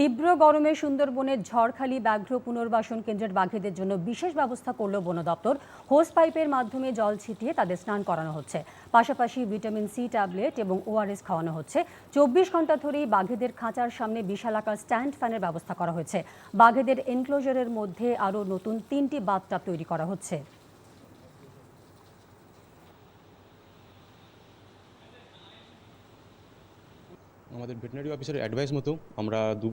তীব্র গরমে সুন্দরবনের ঝড়খালি ব্যাঘ্র পুনর্বাসন কেন্দ্রের বাঘেদের জন্য বিশেষ ব্যবস্থা করল বন দপ্তর। হোস পাইপের মাধ্যমে জল ছিটিয়ে তাদের স্নান করানো হচ্ছে। পাশাপাশি ভিটামিন সি ট্যাবলেট এবং ওআরএস খাওয়ানো হচ্ছে। চব্বিশ ঘণ্টা ধরেই বাঘেদের খাঁচার সামনে বিশালাকার স্ট্যান্ড ফ্যানের ব্যবস্থা করা হয়েছে। বাঘেদের এনক্লোজারের মধ্যে আরও নতুন তিনটি বাথটাব তৈরি করা হচ্ছে। আমাদের ভেটেনারি অফিসারের অ্যাডভাইস মতো আমরা দু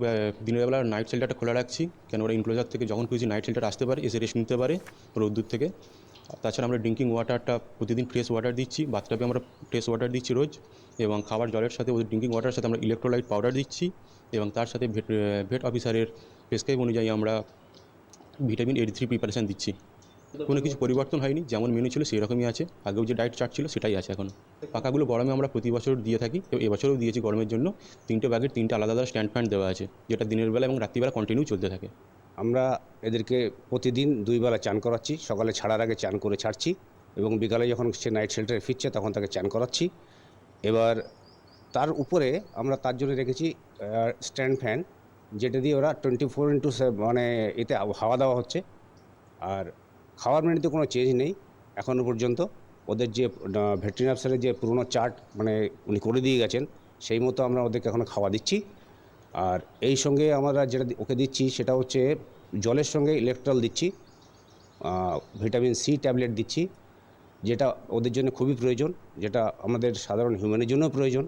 দিনের বেলা নাইট শেল্টারটা খোলা রাখছি। কেন ওরা ইনক্লোজার থেকে যখন খুশি নাইট শেল্টার আসতে পারে, এসে রেস্ট নিতে পারে রোদ্দুর থেকে। তাছাড়া আমরা ড্রিঙ্কিং ওয়াটারটা প্রতিদিন ফ্রেশ ওয়াটার দিচ্ছি বাথটাবে আমরা ফ্রেশ ওয়াটার দিচ্ছি রোজ। এবং খাবার জলের সাথে ওদের ড্রিঙ্কিং ওয়াটারের সাথে আমরা ইলেকট্রোলাইট পাউডার দিচ্ছি। এবং তার সাথে ভেট ভেট অফিসারের প্রেসক্রাইব অনুযায়ী আমরা ভিটামিন এইটি থ্রি প্রিপারেশান দিচ্ছি। কোনো কিছু পরিবর্তন হয়নি, যেমন মেনু ছিল সেই রকমই আছে, আগেও যে ডায়েট চার্ট ছিল সেটাই আছে এখন। পাকাগুলো গরমে আমরা প্রতি বছর দিয়ে থাকি এবং এবছরও দিয়েছি গরমের জন্য। তিনটে ব্যাগের তিনটে আলাদা আলাদা স্ট্যান্ড ফ্যান দেওয়া আছে, যেটা দিনের বেলা এবং রাত্রিবেলা কন্টিনিউ চলতে থাকে। আমরা এদেরকে প্রতিদিন দুই বেলা চান করাচ্ছি, সকালে ছাড়ার আগে চান করে ছাড়ছি এবং বিকালে যখন সে নাইট শেল্টারে ফিরছে তখন তাকে চান করাচ্ছি। এবার তার উপরে আমরা তার জন্য রেখেছি স্ট্যান্ড ফ্যান যেটা দিয়ে ওরা টোয়েন্টি ফোর ইন্টু মানে এতে হাওয়া দেওয়া হচ্ছে। আর খাওয়ার মেনুতে কোনো চেঞ্জ নেই এখনও পর্যন্ত। ওদের যে ভেটেরিনারি অফিসারের যে পুরনো চার্ট মানে উনি করে দিয়ে গেছেন, সেই মতো আমরা ওদেরকে এখন খাওয়া দিচ্ছি। আর এই সঙ্গে আমরা যেটা ওকে দিচ্ছি সেটা হচ্ছে জলের সঙ্গে ইলেকট্রল দিচ্ছি ভিটামিন সি ট্যাবলেট দিচ্ছি, যেটা ওদের জন্য খুবই প্রয়োজন, যেটা আমাদের সাধারণ হিউম্যানের জন্য প্রয়োজন।